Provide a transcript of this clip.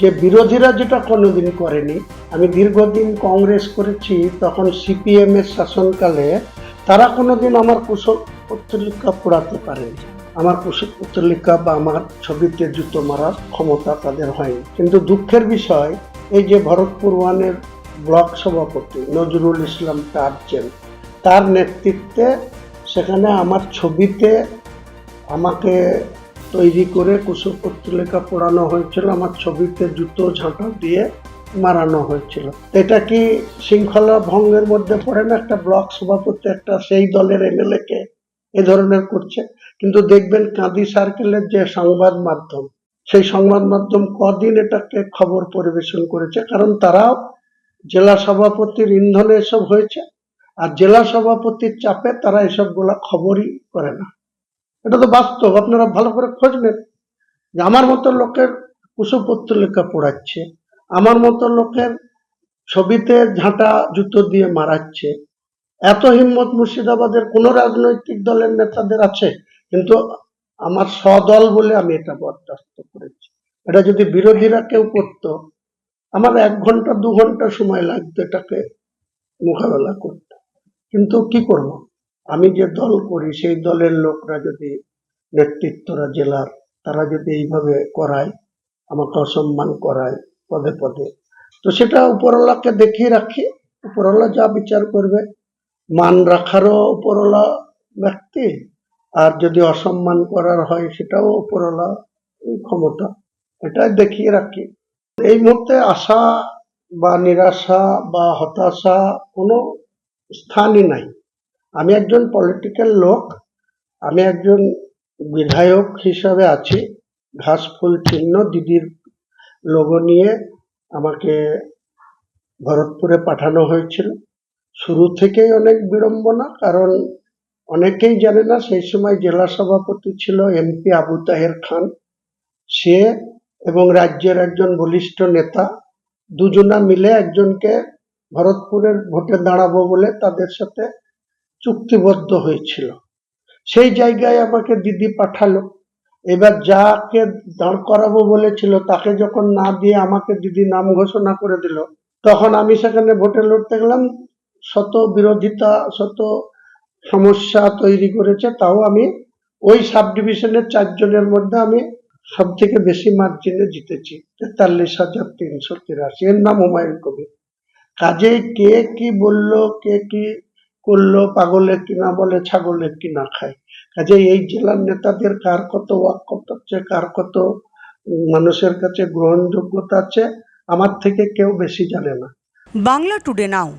যে বিরোধীরা যেটা কোনোদিন করেনি, আমি দীর্ঘদিন কংগ্রেস করেছি, তখন সিপিএম এর শাসনকালে তারা কোনোদিন আমার কুশল পত্রিকা পোড়াতে পারেনি। আমার কুশল পত্রিকা বা আমার ছবিতে জুতো মারার ক্ষমতা তাদের হয়নি। কিন্তু দুঃখের বিষয়, এই যে ভরতপুর ওয়ানের ব্লক সভাপতি নজরুল ইসলাম টার্জেন তার নেতৃত্বে সেখানে আমার ছবিতে আমাকে তৈরি করে কুসুম পত্রিকা পোড়ানো হয়েছিল, আমার ছবিতে জুতো, ঝাঁটা দিয়ে মারানো হয়েছিল। এটা কি শৃঙ্খলা ভঙ্গের মধ্যে পড়ে না? একটা ব্লক সভাপতি, একটা সেই দলের এমএলএ কে এ ধরনের করছে। কিন্তু দেখবেন কাঁদি সার্কেলের যে সংবাদ মাধ্যম, সেই সংবাদ মাধ্যম কদিন এটাকে খবর পরিবেশন করেছে। কারণ তারাও জেলা সভাপতির ইন্ধনে এসব হয়েছে, আর জেলা সভাপতির চাপে তারা এসবগুলা খবরই করে না। এটা তো বাস্তব, আপনারা ভালো করে খোঁজ নেন। যে আমার মতো লোকের কুশপত্রিকা পড়াচ্ছে, আমার মতো লোকের ছবিতে ঝাঁটা, জুতো দিয়ে মারাচ্ছে। এত হিম্মত মুর্শিদাবাদের কোন রাজনৈতিক দলের নেতাদের আছে, কিন্তু আমার সদল বলে আমি এটা বরদাস্ত করেছি। এটা যদি বিরোধীরা কেউ করতো, আমার এক ঘণ্টা, দু ঘণ্টা সময় লাগতো এটাকে মোকাবেলা করতে। কিন্তু কি করব? আমি যে দল করি, সেই দলের লোকরা যদি নেতৃত্বরা জেলার, তারা যদি এইভাবে করায়, আমাকে অসম্মান করায় পদে পদে। তো সেটা উপরওয়ালাকে দেখিয়ে রাখি। উপরওয়ালা যা বিচার করবে, মান রাখারও উপরওয়ালা ব্যক্তি। আর যদি অসম্মান করার হয়, সেটাও উপরওয়ালা ক্ষমতা। এটাই দেখিয়ে রাখি। এই মুহূর্তে আশা বা নিরাশা বা হতাশা কোনো স্থানই নাই। আমি একজন পলিটিক্যাল লোক, আমি একজন বিধায়ক হিসাবে আছি। ঘাস, ফুল, চিহ্ন, দিদির লোগো নিয়ে আমাকে ভরতপুরে পাঠানো হয়েছিল। শুরু থেকেই অনেক বিড়ম্বনা, কারণ অনেকেই জানে না, সেই সময় জেলা সভাপতি ছিল এমপি আবু তাহের খান। সে এবং রাজ্যের একজন বলিষ্ঠ নেতা, দুজনা মিলে একজনকে ভরতপুরের ভোটে দাঁড়াবো বলে তাদের সাথে চুক্তিবদ্ধ হয়েছিল। সেই জায়গায় আমাকে দিদি পাঠালো। এবার যাকে দাঁড় করাবো বলেছিল, তাকে যখন না দিয়ে আমাকে দিদি নাম ঘোষণা করে দিল, তখন আমি সেখানে ভোটে লড়তে গেলাম। শত বিরোধিতা, শত সমস্যা তৈরি করেছে, তাও আমি ওই সাব ডিভিশনের চারজনের মধ্যে আমি সব থেকে বেশি মার্জিনে জিতেছি, তেতাল্লিশ হাজার তিনশো তিরাশি। এর নাম হুমায়ুন কবির। কাজেই কে কি বলল, কে কি করল পাগলের কি না বলে, ছাগল একটি না খায়। কাজে এই জেলার নেতাদের কার কত ওয়াক্কত আছে, কার কত মানুষের কাছে গ্রহণযোগ্যতা আছে, আমার থেকে কেউ বেশি জানে না। Bangla today now.